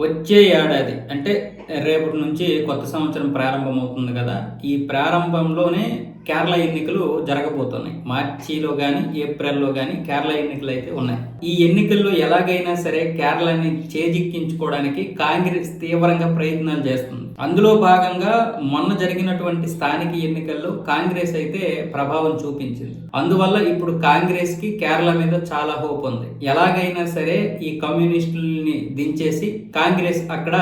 వచ్చే ఏడాది అంటే రేపటి నుంచి కొత్త సంవత్సరం ప్రారంభమవుతుంది కదా ఈ ప్రారంభంలోనే కేరళ ఎన్నికలు జరగబోతున్నాయి. మార్చిలో కానీ ఏప్రిల్లో కానీ కేరళ ఎన్నికలు అయితే ఉన్నాయి. ఈ ఎన్నికల్లో ఎలాగైనా సరే కేరళని చేజిక్కించుకోవడానికి కాంగ్రెస్ తీవ్రంగా ప్రయత్నాలు చేస్తుంది. అందులో భాగంగా మొన్న జరిగినటువంటి స్థానిక ఎన్నికల్లో కాంగ్రెస్ అయితే ప్రభావం చూపించింది. అందువల్ల ఇప్పుడు కాంగ్రెస్కి కేరళ మీద చాలా హోప్ ఉంది. ఎలాగైనా సరే ఈ కమ్యూనిస్టుల్ని దించేసి కాంగ్రెస్ అక్కడ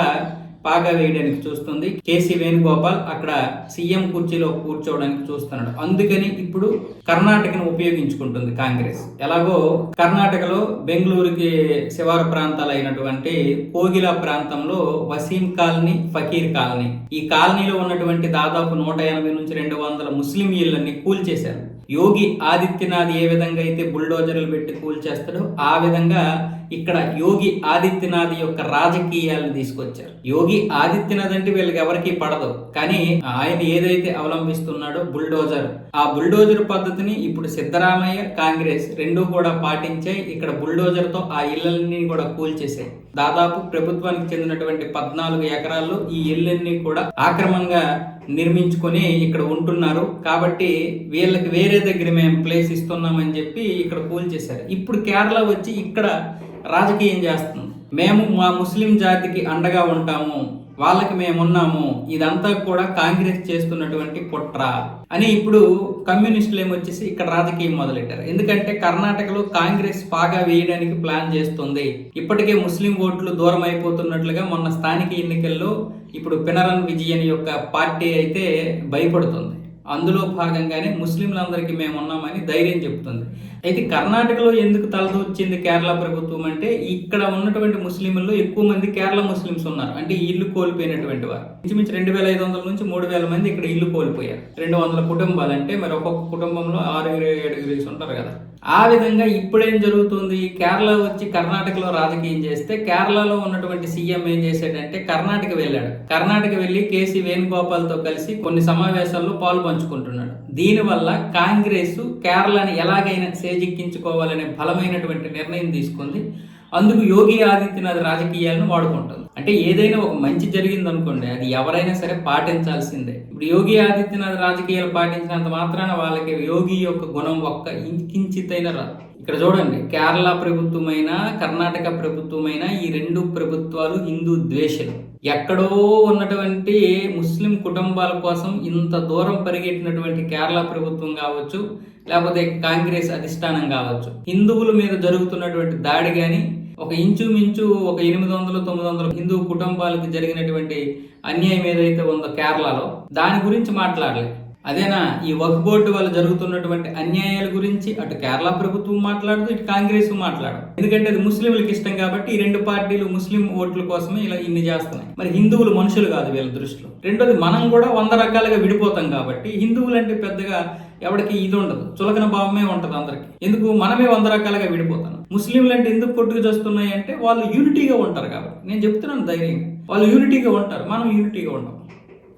పాగా వేయడానికి చూస్తుంది. కేసీ వేణుగోపాల్ అక్కడ సీఎం కుర్చీలో కూర్చోవడానికి చూస్తున్నాడు. అందుకని ఇప్పుడు కర్ణాటకను ఉపయోగించుకుంటుంది కాంగ్రెస్. ఎలాగో కర్ణాటకలో బెంగళూరుకి శివారు ప్రాంతాలు అయినటువంటి కోగిల ప్రాంతంలో వసీం కాలనీ ఫకీర్ కాలనీ. ఈ కాలనీలో ఉన్నటువంటి దాదాపు నూట ఎనభై నుంచి రెండు వందల ముస్లిం ఇళ్ళని కూల్చేశారు. యోగి ఆదిత్యనాథ్ ఏ విధంగా అయితే బుల్డోజర్లు పెట్టి కూల్చేస్తాడో ఆ విధంగా ఇక్కడ యోగి ఆదిత్యనాథ్ యొక్క రాజకీయాలను తీసుకొచ్చారు. యోగి ఆదిత్యనాథ్ అంటే వీళ్ళకి ఎవరికి పడదు. కానీ ఆయన ఏదైతే అవలంబిస్తున్నాడో బుల్డోజర్. ఆ బుల్డోజర్ పద్ధతిని ఇప్పుడు సిద్ధరామయ్య కాంగ్రెస్ రెండు కూడా పాటించాయి. ఇక్కడ బుల్డోజర్తో ఆ ఇళ్ళని కూడా కూల్చేసాయి దాదాపు ప్రభుత్వానికి చెందినటువంటి పద్నాలుగు ఎకరాల్లో ఈ ఇళ్ళన్నీ కూడా ఆక్రమంగా నిర్మించుకొని ఇక్కడ ఉంటున్నారు. కాబట్టి వీళ్ళకి వేరే దగ్గర మేము ప్లేస్ ఇస్తున్నామని చెప్పి ఇక్కడ కూల్చేశారు. ఇప్పుడు కేరళ వచ్చి ఇక్కడ రాజకీయం చేస్తుంది. మేము మా ముస్లిం జాతికి అండగా ఉంటాము. వాళ్ళకి మేమున్నాము. ఇదంతా కూడా కాంగ్రెస్ చేస్తున్నటువంటి కుట్ర అని ఇప్పుడు కమ్యూనిస్టులు ఏమొచ్చేసి ఇక్కడ రాజకీయం మొదలెట్టారు. ఎందుకంటే కర్ణాటకలో కాంగ్రెస్ పాగా వేయడానికి ప్లాన్ చేస్తుంది. ఇప్పటికే ముస్లిం ఓట్లు దూరం అయిపోతున్నట్లుగా మొన్న స్థానిక ఎన్నికల్లో ఇప్పుడు పినరన్ విజయన్ యొక్క పార్టీ అయితే భయపడుతుంది. అందులో భాగంగానే ముస్లింలందరికీ మేము ఉన్నామని ధైర్యం చెప్తుంది. అయితే కర్ణాటకలో ఎందుకు తలదూర్చింది కేరళ ప్రభుత్వం అంటే ఇక్కడ ఉన్నటువంటి ముస్లింల్లో ఎక్కువ మంది కేరళ ముస్లిమ్స్ ఉన్నారు. అంటే ఇల్లు కోల్పోయినటువంటి వారు. ఇంచుమించు రెండు వేల ఐదు వందల నుంచి మూడు వేల మంది ఇక్కడ ఇల్లు కోల్పోయారు. రెండు వందల కుటుంబాలు అంటే మరి ఒక్కొక్క కుటుంబంలో ఆరుగురు ఏడుగురు ఉంటారు కదా. ఆ విధంగా ఇప్పుడేం జరుగుతుంది? కేరళ వచ్చి కర్ణాటకలో రాజకీయం చేస్తే కేరళలో ఉన్నటువంటి సీఎం ఏం చేశాడంటే కర్ణాటక వెళ్ళాడు. కర్ణాటక వెళ్ళి కేసీ వేణుగోపాల్తో కలిసి కొన్ని సమావేశాల్లో పాలు పంచుకుంటున్నాడు. దీనివల్ల కాంగ్రెస్ కేరళని ఎలాగైనా చేజిక్కించుకోవాలనే బలమైనటువంటి నిర్ణయం తీసుకుంది. అందుకు యోగి ఆదిత్యనాథ్ రాజకీయాలను వాడుకుంటుంది. అంటే ఏదైనా ఒక మంచి జరిగింది అనుకోండి అది ఎవరైనా సరే పాటించాల్సిందే. ఇప్పుడు యోగి ఆదిత్యనాథ్ రాజకీయాలు పాటించినంత మాత్రాన వాళ్ళకి యోగి యొక్క గుణం ఒక్క ఇంకించితైన రాదు. ఇక్కడ చూడండి కేరళ ప్రభుత్వమైన కర్ణాటక ప్రభుత్వమైన ఈ రెండు ప్రభుత్వాలు హిందూ ద్వేషలు. ఎక్కడో ఉన్నటువంటి ముస్లిం కుటుంబాల కోసం ఇంత దూరం పరిగెట్టినటువంటి కేరళ ప్రభుత్వం కావచ్చు లేకపోతే కాంగ్రెస్ అధిష్టానం కావచ్చు. హిందువుల మీద జరుగుతున్నటువంటి దాడి కానీ ఒక ఇంచుమించు ఒక ఎనిమిది వందలు తొమ్మిది వందల హిందూ కుటుంబాలకు జరిగినటువంటి అన్యాయం ఏదైతే ఉందో కేరళలో దాని గురించి మాట్లాడలేదు. అదేనా? ఈ వక్ బోర్డు వల్ల జరుగుతున్నటువంటి అన్యాయాల గురించి అటు కేరళ ప్రభుత్వం మాట్లాడదు ఇటు కాంగ్రెస్ మాట్లాడదు. ఎందుకంటే అది ముస్లింలకు ఇష్టం కాబట్టి ఈ రెండు పార్టీలు ముస్లిం ఓట్ల కోసమే ఇలా ఇన్ని చేస్తున్నాయి. మరి హిందువులు మనుషులు కాదు వీళ్ళ దృష్టిలో. రెండోది మనం కూడా వంద రకాలుగా విడిపోతాం కాబట్టి హిందువులు అంటే పెద్దగా ఎవరికి ఇది ఉండదు. చులకన భావమే ఉంటుంది అందరికి. ఎందుకు? మనమే వంద రకాలుగా విడిపోతాం. ముస్లింలు అంటే ఎందుకు కొట్టుకు చేస్తున్నాయి అంటే వాళ్ళు యూనిటీగా ఉంటారు కాబట్టి. నేను చెప్తున్నాను ధైర్యంగా. వాళ్ళు యూనిటీగా ఉంటారు. మనం యూనిటీగా ఉంటాం